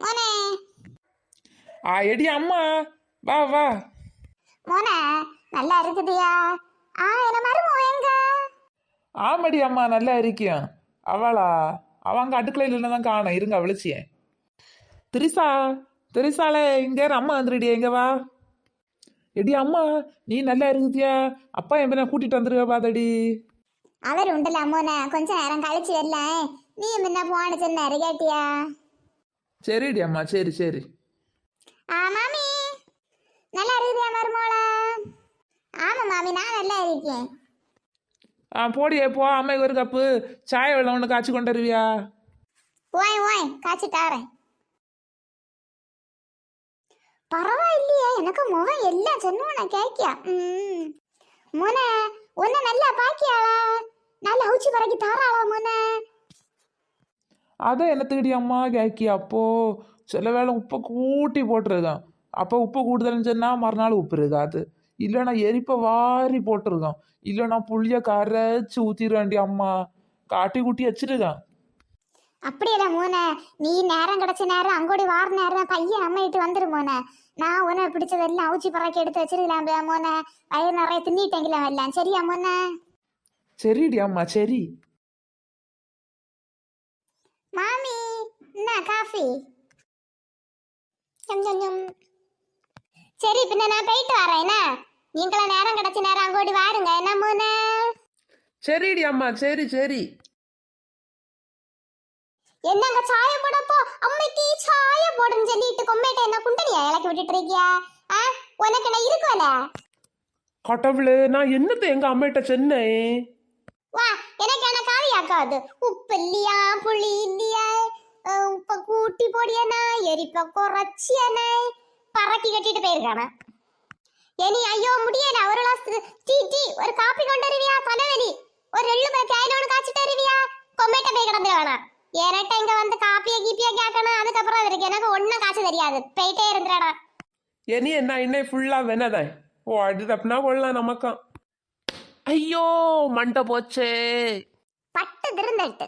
மோனே. ஆ eddy அம்மா. வா வா. மோனே நல்லா இருக்குதியா? ஆ என்ன மருமோ எங்க? ஆமாடி அம்மா நல்லா இருக்கியா? அவளா? அவங்க அடுக்கலையில் தான் காணும். இருங்க விളിச்சியேன் திரிசா திரிசாலே இங்க அம்மா வந்துடுடி எங்க வா? எடி அம்மா நீ நல்லா இருக்குதியா அப்பா என் பின்ன கூட்டிட்டு வந்துருக்க பாதடி அவர் உண்டுல மோனே. கொஞ்ச நேரம் கழிச்சு வரல. நீ முன்ன போன சொன்னாரு கேட்டியா? சரிடி அம்மா சரி சரி. ஆ மாமி. நல்லா இருக்குதியா மருமோளா ஆமா மாமி நான் நல்லா இருக்கேன். ஆ போடியே போ அம்மைக்கு ஒரு கப்பு. சாய வெள்ளம் ஒன்று காய்ச்சி கொண்டு வருவியா? ஓய் ஓய் காய்ச்சி தாரேன். பரவாயில்லையே எனக்கு முகம் எல்லாம் சொன்னோன கேக்கியா ம். மோனே உன்னை நல்லா பாக்கியாளா? நல்லா அவுச்சி பறக்கி தாராளா மோனே? அதை என்னத்துக்கிடி அம்மா கேக்கி அப்போ சில வேளை உப்பை கூட்டி போட்டிருக்கான். அப்போ உப்பு கூடுதல்னு சொன்னால் மறுநாள் உப்பு இருக்காது. இல்லைன்னா எரிப்பை வாரி போட்டிருக்கான். இல்லைன்னா புளிய கரைச்சி ஊற்றிடுவேண்டி அம்மா. காட்டி கூட்டி வச்சிருக்கான். அப்படியேடா மோனே நீ நேரம் கிடைச்ச நேரம் அங்கோடி வார நேரம் பையன் அம்மா இட்டு வந்துரு மோனே. நான் உன்னை பிடிச்சதெல்லாம் அவுச்சி பறக்கி எடுத்து வச்சிருக்கலாம் மோனே. வயிறு நிறைய தின்னிட்டேங்கலாம் எல்லாம் சரியா மோனே? சரிடி அம்மா சரி மாமி என்ன காஃபி. சரி பின்ன நான் போயிட்டு வரேன் என்ன? நீங்களும் நேரம் கிடைச்ச நேரம் அங்கோடி வாருங்க என்ன மோனே சரிடி அம்மா சரி சரி. என்னங்க சாய போடப்போ அம்மைக்கு சாய போடுன்னு சொல்லிட்டு கொம்பேட்ட என்ன குண்டனியா இலக்கி விட்டுட்டு இருக்கியா? ஆ உனக்கு என்ன இருக்குவல கடவுளே நான் என்னத்தை எங்க அம்மிட்ட சொன்னேன்? வா எனக்கு என்ன காவியாக்காது உப்பு இல்லையா புளி இல்லையா? அஹ், உப்ப கூட்டி போடியனா எரிப்ப குறைச்சியன பறக்கி கட்டிட்டு போயிருக்கான இனி ஐயோ முடியல ஒரு கிளாஸ் டீ டீ ஒரு காப்பி கொண்டு வருவியா தலைவலி ஒரு ரெண்டு பேர் கையிலோடு காய்ச்சிட்டு வருவியா கொம்மேட்ட போய் கிடந்து வேணாம் ஏனட்ட இங்க வந்து காப்பிய கீப்பியா கேட்கணும் அதுக்கப்புறம் இவருக்கு எனக்கு ஒண்ணும் காய்ச்ச தெரியாது போயிட்டே இருந்துடா இனி என்ன இன்னை ஃபுல்லாக வெனதான் ஓ அடி தப்புனா கொள்ளலாம் நமக்காம் ஐயோ மண்டை போச்சே பட்டு திருந்தட்டு